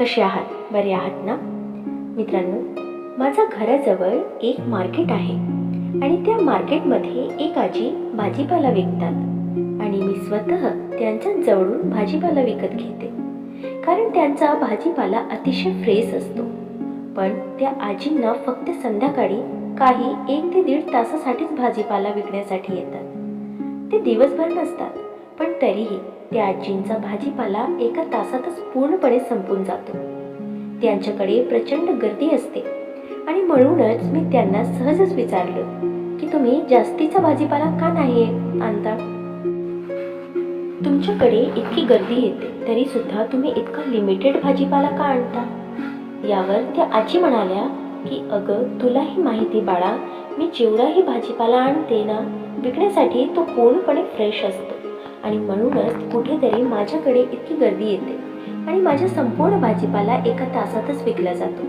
कसे आहात? बरे आहात ना? मित्रांनो माझा घराजवळ एक मार्केट आहे आणि त्या मार्केटमध्ये एक आजी भाजीपाला विकतात आणि मी स्वतः त्यांच्या जवळून भाजीपाला विकत घेते. कारण त्यांचा भाजीपाला अतिशय फ्रेश असतो. पण त्या आजींना फक्त संध्याकाळी काही एक ते दीड तासासाठीच भाजीपाला विकण्यासाठी येतात. ते दिवसभर नसतात पण तरीही त्या आजींचा भाजीपाला एका तासातच पूर्णपणे संपून जातो. त्यांच्याकडे प्रचंड गर्दी असते आणि म्हणूनच मी त्यांना सहजच विचारलं की तुम्ही जास्तीचा भाजीपाला का नाही आणता? तुमच्याकडे इतकी गर्दी येते तरी सुद्धा तुम्ही इतका लिमिटेड भाजीपाला का आणता? यावर त्या आजी म्हणाल्या की अगं तुलाही माहिती बाळा मी जेवढाही भाजीपाला आणते ना विकण्यासाठी तो पूर्णपणे फ्रेश असतो. आणि म्हणूनच कुठेतरी माझ्याकडे इतकी गर्दी येते आणि माझा संपूर्ण भाजीपाला एका तासातच विकला जातो.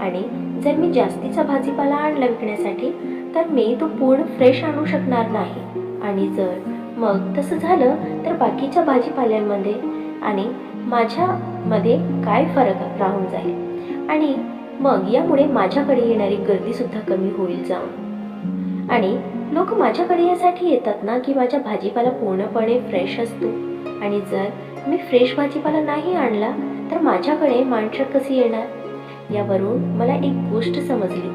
आणि जर मी जास्तीचा भाजीपाला आणला विकण्यासाठी तर मी तो पूर्ण फ्रेश आणू शकणार नाही. आणि जर मग तसं झालं तर बाकीच्या भाजीपाल्यांमध्ये आणि माझ्यामध्ये काय फरक राहून जाईल? आणि मग यामुळे माझ्याकडे येणारी गर्दीसुद्धा कमी होईल जाऊन. आणि लोक माझ्याकडे यासाठी येतात ना की माझ्या भाजीपाला पूर्णपणे फ्रेश असतो. आणि जर मी फ्रेश भाजीपाला नाही आणला तर माझ्याकडे माणसं कशी येणार? यावरून मला एक गोष्ट समजली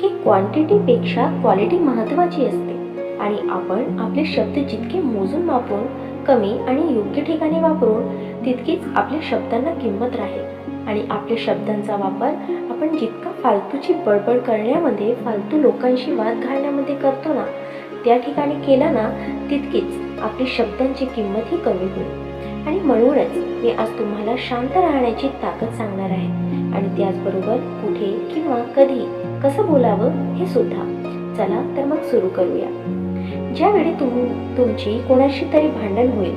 की क्वांटिटीपेक्षा क्वालिटी महत्त्वाची असते. आणि आपण आपले शब्द जितके मोजून वापरून कमी आणि योग्य ठिकाणी वापरून तितकीच आपल्या शब्दांना किंमत राहील. आणि आपल्या शब्दांचा वापर आपण जितका फालतूची बडबड करण्यामध्ये फालतू लोकांशी वाद घालण्यामध्ये करतो ना त्या ठिकाणी केला ना तितकीच आपली शब्दांची किंमतही कमी होईल. आणि म्हणूनच मी आज तुम्हाला शांत राहण्याची ताकद सांगणार आहे. आणि त्याचबरोबर कुठे किंवा कधी कसं बोलावं हे सुद्धा. चला तर मग सुरू करूया. ज्यावेळी तुम तुमची कोणाशी तरी भांडण होईल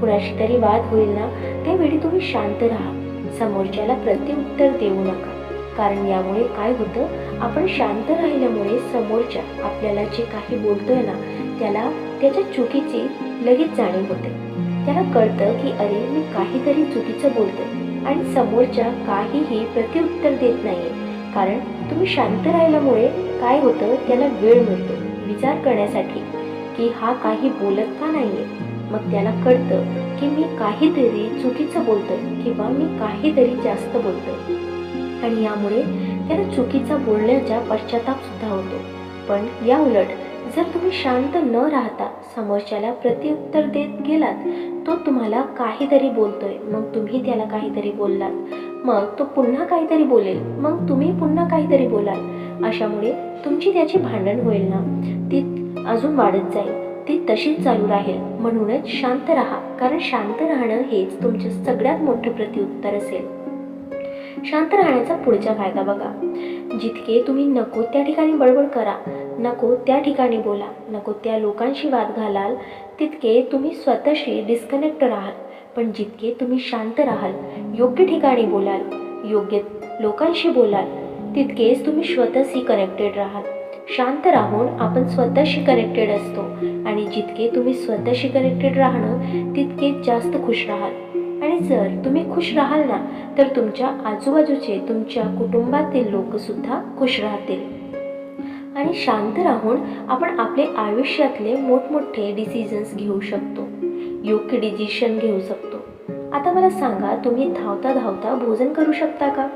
कुणाशी तरी वाद होईल ना त्यावेळी तुम्ही शांत राहा. समोरच्याला प्रत्युत्तर देऊ नका. कारण यामुळे काय होतं? आपण शांत राहिल्यामुळे समोरच्या आपल्याला जे काही बोलतोय ना त्याला त्याच्या चुकीची लगेच जाणीव होते. त्याला कळतं की अरे मी काहीतरी चुकीचं बोलतोय आणि समोरच्या काहीही प्रत्युत्तर देत नाहीये. कारण तुम्ही शांत राहिल्यामुळे काय होतं? त्याला वेळ मिळतो विचार करण्यासाठी की हा काही बोलत का नाहीये? मग त्याला कळतं की मी काहीतरी चुकीचं बोलतोय किंवा मी काहीतरी जास्त बोलतोय. आणि यामुळे त्याला चुकीचा बोलण्याचा पश्चाताप सुद्धा होतो. पण या उलट जर तुम्ही शांत न राहता समोरच्याला प्रत्युत्तर देत गेलात तो तुम्हाला काहीतरी बोलतोय मग तुम्ही त्याला काहीतरी बोललात. मग तो पुन्हा काहीतरी बोलेल मग तुम्ही पुन्हा काहीतरी बोलाल. अशामुळे तुमची त्याची भांडण होईल ना. ती अजून वाढत जाईल. ती तशीच चालू राहील. म्हणूनच शांत राहा कारण शांत राहणं हेच तुमचं सगळ्यात मोठं प्रत्युत्तर असेल. शांत राहण्याचा पुढचा फायदा बघा. जितके तुम्ही नको त्या ठिकाणी बडबड करा नको त्या ठिकाणी बोला नको त्या लोकांशी वाद घालाल तितके तुम्ही स्वतःशी डिस्कनेक्ट राहाल. पण जितके तुम्ही शांत राहाल योग्य ठिकाणी बोलाल योग्य लोकांशी बोलाल तितकेच तुम्ही स्वतःशी कनेक्टेड राहाल. शांत राहून आपण स्वतःशी कनेक्टेड असतो. आणि जितके तुम्ही स्वतःशी कनेक्टेड राहणं तितके जास्त खुश राहाल. आणि जर तुम्ही खुश राहाल ना तर तुमच्या आजूबाजूचे तुमच्या कुटुंबातील लोकसुद्धा खुश राहतील. आणि शांत राहून आपण आपले आयुष्यातले मोठमोठे डिसिजन्स घेऊ शकतो. योग्य डिसिशन घेऊ शकतो. आता मला सांगा तुम्ही धावता धावता भोजन करू शकता का?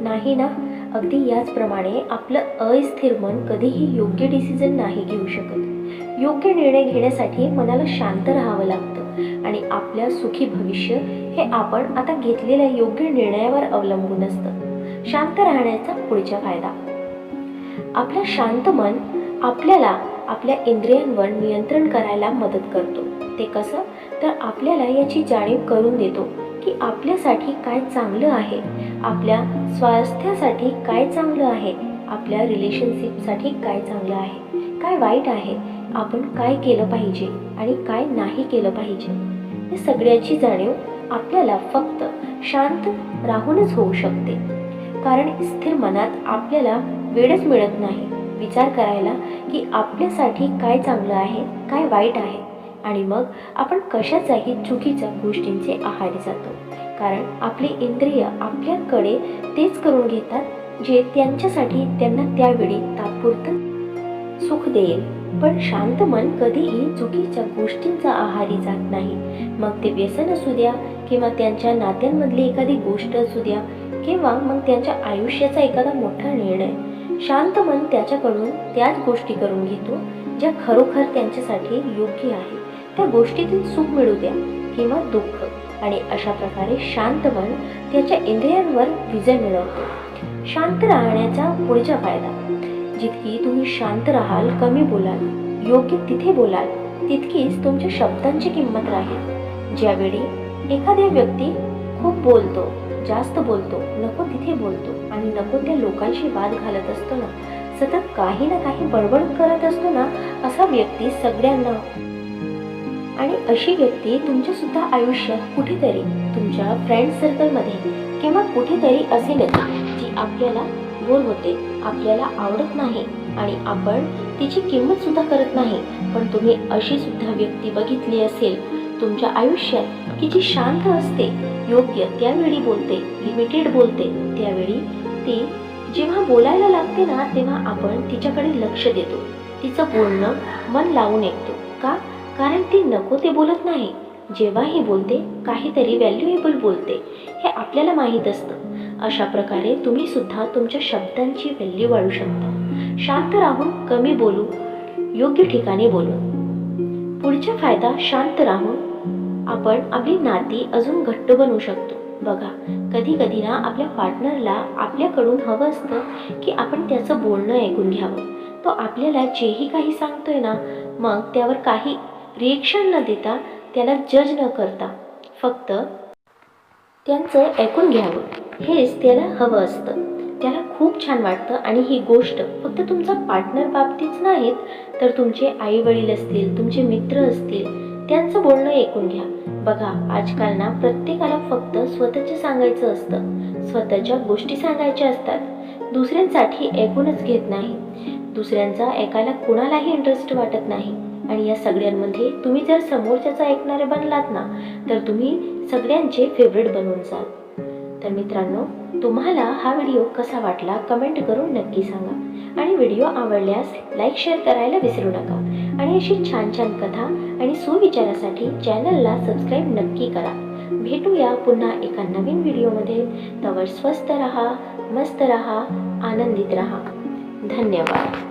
नाही ना? अगदी याचप्रमाणे आपलं अस्थिर मन कधीही योग्य डिसिजन नाही घेऊ शकत. योग्य निर्णय घेण्यासाठी मनाला शांत राहावं लागतं आणि आपल्या सुखी भविष्य हे आपण आता घेतलेल्या योग्य निर्णयावर अवलंबून असतं. शांत राहण्याचा पुढचा फायदा. आपलं शांत मन आपल्याला आपल्या इंद्रियांवर नियंत्रण करायला मदत करतो. ते कसं? तर आपल्याला याची जाणीव करून देतो. की आपल्यासाठी काय चांगलं आहे? आपल्या स्वास्थ्यासाठी काय चांगलं आहे? आपल्या रिलेशनशिपसाठी काय चांगलं आहे? काय वाईट आहे? आपण काय केलं पाहिजे आणि काय नाही केलं पाहिजे? हे सगळ्याची जाणीव आपल्याला फक्त शांत राहूनच होऊ शकते. कारण स्थिर मनात आपल्याला वेळच मिळत नाही. विचार करायला की आपल्यासाठी काय चांगलं आहे? काय वाईट आहे? आणि मग आपण कशाचाही चुकीच्या गोष्टींचे आहारी जातो. कारण आपली इंद्रिय आपल्याकडे तेच करून घेतात जे त्यांच्यासाठी त्यांना त्यावेळी तात्पुरतं सुख देईल. पण शांत मन कधीही चुकीच्या गोष्टींचा आहारी जात नाही. मग ते व्यसन असू द्या किंवा त्यांच्या नात्यांमधली एखादी गोष्ट असू द्या किंवा मग त्यांच्या आयुष्याचा एखादा मोठा निर्णय. शांत मन त्याच्याकडून त्याच गोष्टी करून घेतो ज्या खरोखर त्यांच्यासाठी योग्य आहे त्या गोष्टीतून सुख मिळू द्या किंवा दुःख. आणि अशा प्रकारे शांत मन त्याच्या इंद्रियांवर विजय मिळवतो. शांत राहण्याचा पुढचा फायदा. जितकी तुम्ही शांत राहाल कमी बोलाल योग्य तिथे बोलाल तितकीच तुमच्या शब्दांची किंमत राहील. ज्यावेळी एखाद्या व्यक्ती खूप बोलतो जास्त बोलतो नको तिथे बोलतो आणि नको त्या लोकांशी वाद घालत असतो ना सतत काही ना काही बडबड करत असतो ना असा व्यक्ती सगळ्यांना आणि अशी व्यक्ती तुमच्या सुद्धा आयुष्यात कुठेतरी तुमच्या फ्रेंड सर्कलमध्ये किंवा कुठेतरी असेलच जी आपल्याला बोर होते आपल्याला आवडत नाही आणि आपण तिची किंमत सुद्धा करत नाही. पण तुम्ही अशी सुद्धा व्यक्ती बघितली असेल तुमच्या आयुष्यात की जी शांत असते योग्य त्यावेळी बोलते लिमिटेड बोलते त्यावेळी ती जेव्हा बोलायला लागते ना तेव्हा आपण तिच्याकडे लक्ष देतो. तिचं बोलणं मन लावून ऐकतो. का? कारण ती नको ते बोलत नाही. जेव्हाही बोलते काहीतरी व्हॅल्युएबल बोलते. हे आपल्याला माहीत असतं. अशा प्रकारे तुम्ही सुद्धा तुमच्या शब्दांची व्हॅल्यू वाढू शकता. शांत राहून कमी बोलू योग्य ठिकाणी बोलू. पुढचा फायदा शांत राहून आपण आपली नाती अजून घट्ट बनवू शकतो. बघा कधी कधी ना आपल्या पार्टनरला आपल्याकडून हवं असतं की आपण त्याचं बोलणं ऐकून घ्यावं. तो आपल्याला जेही काही सांगतोय ना मग त्यावर काही रिएक्शन न देता त्याला जज न करता फक्त त्यांचं ऐकून घ्यावं. हेच त्याला हवं असतं. त्याला खूप छान वाटतं आणि ही गोष्ट फक्त तुमचा पार्टनर बाबतीत नाहीत तर तुमचे आई वडील असतील तुमचे मित्र असतील त्यांचं बोलणं ऐकून घ्या. बघा आजकाल ना प्रत्येकाला फक्त स्वतःचं सांगायचं असतं. स्वतःच्या गोष्टी सांगायच्या असतात. दुसऱ्यांसाठी ऐकूनच घेत नाही. दुसऱ्यांचा ऐकायला कुणालाही इंटरेस्ट वाटत नाही. आणि या सगळ्यांमध्ये तुम्ही जर समोरच्याचा ऐकणारे बनलात ना तर तुम्ही सगळ्यांचे फेवरेट बनून जाल. तर मित्रांनो तुम्हाला हा व्हिडिओ कसा वाटला कमेंट करून नक्की सांगा. आणि व्हिडिओ आवडल्यास लाईक शेअर करायला विसरू नका. आणि अशी छान छान कथा आणि सुविचारासाठी चॅनलला सबस्क्राईब नक्की करा. भेटूया पुन्हा एका नवीन व्हिडिओमध्ये तवर स्वस्त रहा मस्त रहा आनंदित रहा. धन्यवाद.